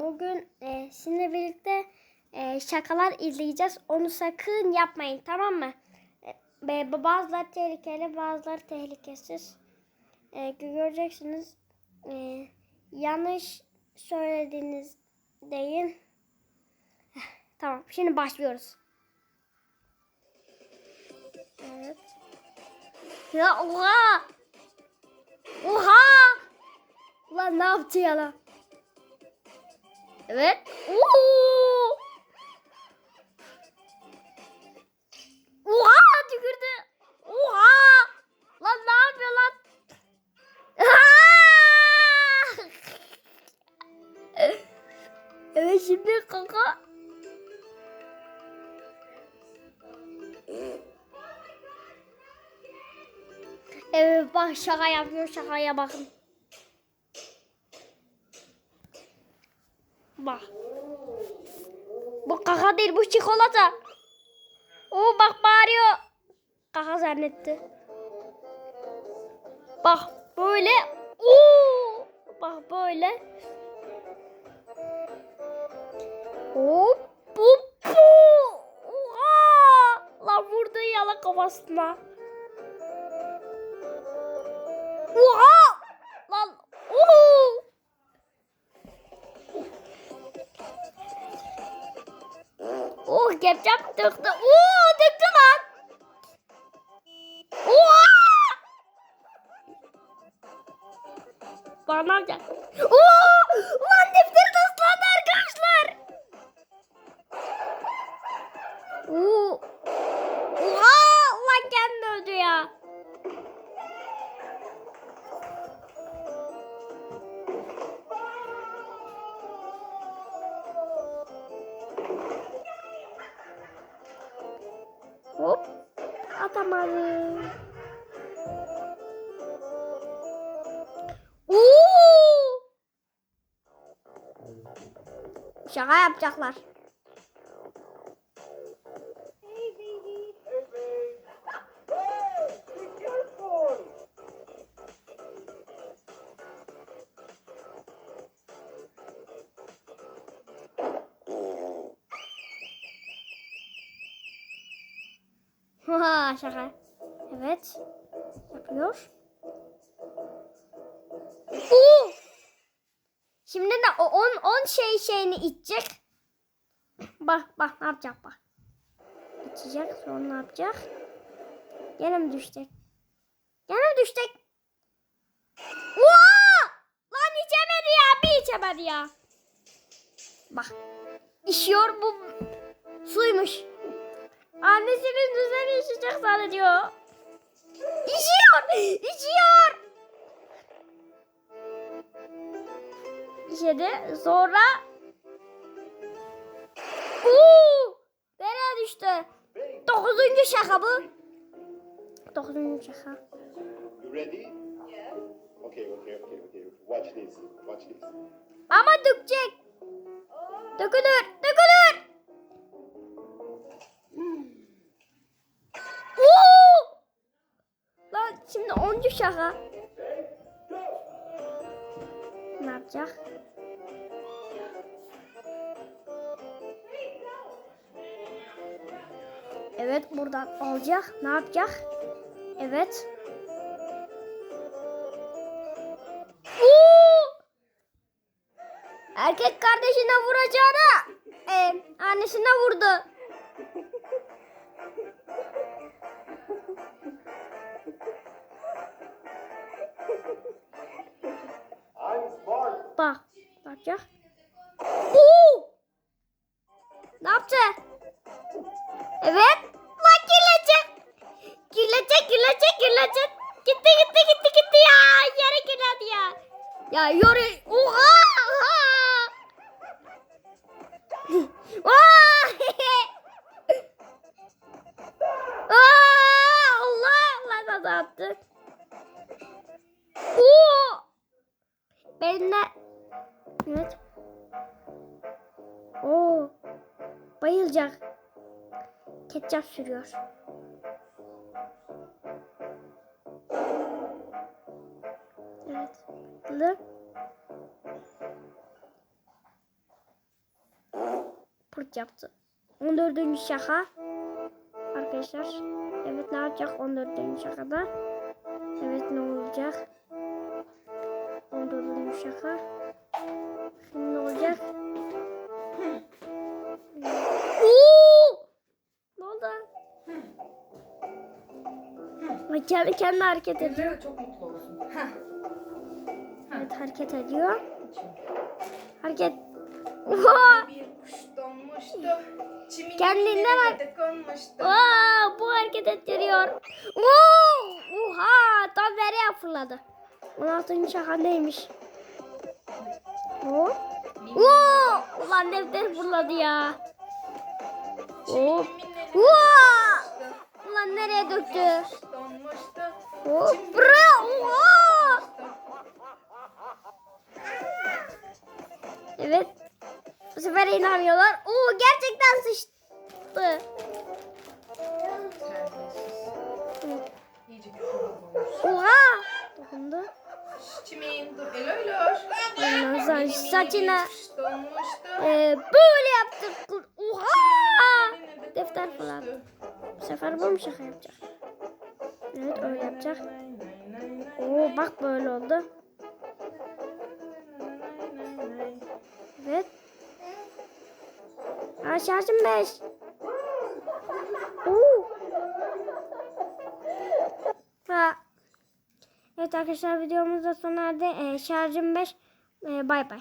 bugün e, sizinle birlikte e, şakalar izleyeceğiz. Onu sakın yapmayın tamam mı? E, bazıları tehlikeli bazıları tehlikesiz. E, göreceksiniz. E, yanlış söylediğiniz deyin. Heh, Tamam şimdi başlıyoruz. Evet. Ya oha! Oha! Ulan ne yaptı ya lan? Evet. Oo! Oha tükürdü. Oha! Lan ne yapıyor lan? Evet şimdi kaka. Evet bak şaka yapıyor şakaya bakın. Bak. Bu kaka değil bu çikolata. Oo bak bağırıyor. Kaka zannetti. Bak böyle. Oo bak böyle. Hop hop. Oha! Lan vurdu yala kafasına. Oha! Oh kepçem döktü. Oo döktü lan. Oha! Bana ne yapacak? Oo! Ulan defteri Hop. Atamadım. Oo! Şaka yapacaklar. Ha şaka. Evet. Yapıyor. Oo! Şimdi de o 10 10 şey şeyini içecek. Bak bak ne yapacak bak. İçecek sonra ne yapacak? Gene mi düşecek? Gene mi düşecek? Oha! Lan içemedi ya bir içemedi ya. Bak. İşiyor bu suymuş. Annesinin düzeni içecek zannediyor. İçiyor! İçiyor! İçedi. Sonra... Uuu! Nereye düştü? Dokuzuncu şaka bu. Dokuzuncu şaka. You ready? Yes. Okay, okay, okay, okay. Watch this. Watch this. Ama dökecek. Dökülür. Şimdi onuncu şaka. Ne yapacak? Evet buradan alacak. Ne yapacak? Evet. Oo! Erkek kardeşine vuracağına e, annesine vurdu. Bak. Ne yapacak? Oo! Ne yaptı? Evet. Lan kirletecek. Kirletecek, kirletecek, kirletecek. Gitti, gitti, gitti, gitti ya. Yere kirletti ya. Ya yürü. Oha! Oha! Oha! Aa, Attı. Oo! Bayılacak. Ketçap sürüyor. Evet. Lı. 14 yaptı. 14. şaka. Arkadaşlar. Evet ne yapacak 14. şakada? Evet ne olacak? 14. şaka. Olacak? Oo! Ne oldu? Ay, kendi kendi hareket ediyor. De çok mutlu olsun. Heh. Evet hareket ediyor. Hareket. Oha! Bir kuş donmuştu. Çimin Kendinden de konmuştu. Aa, bu hareket ettiriyor. Oo! Oha! Tam nereye fırladı? 16. şaka neymiş? Oo! Oo! Ulan defter fırladı ya. Oo! Oo! Ulan nereye döktü? Oo! Buraya! Oha! Evet. Bu sefer inanmıyorlar. Oo gerçekten sıçtı. Oha! Dokundu. Ondan sonra saçına e, böyle yaptık. Oha! Defter falan. Bu sefer bu mu şaka yapacak? Evet öyle yapacak. Oo bak böyle oldu. Evet. Aa şarjım 5. Oo. Ha. Evet arkadaşlar videomuz da sona erdi. Ee, şarjım 5. Ee, bay bay.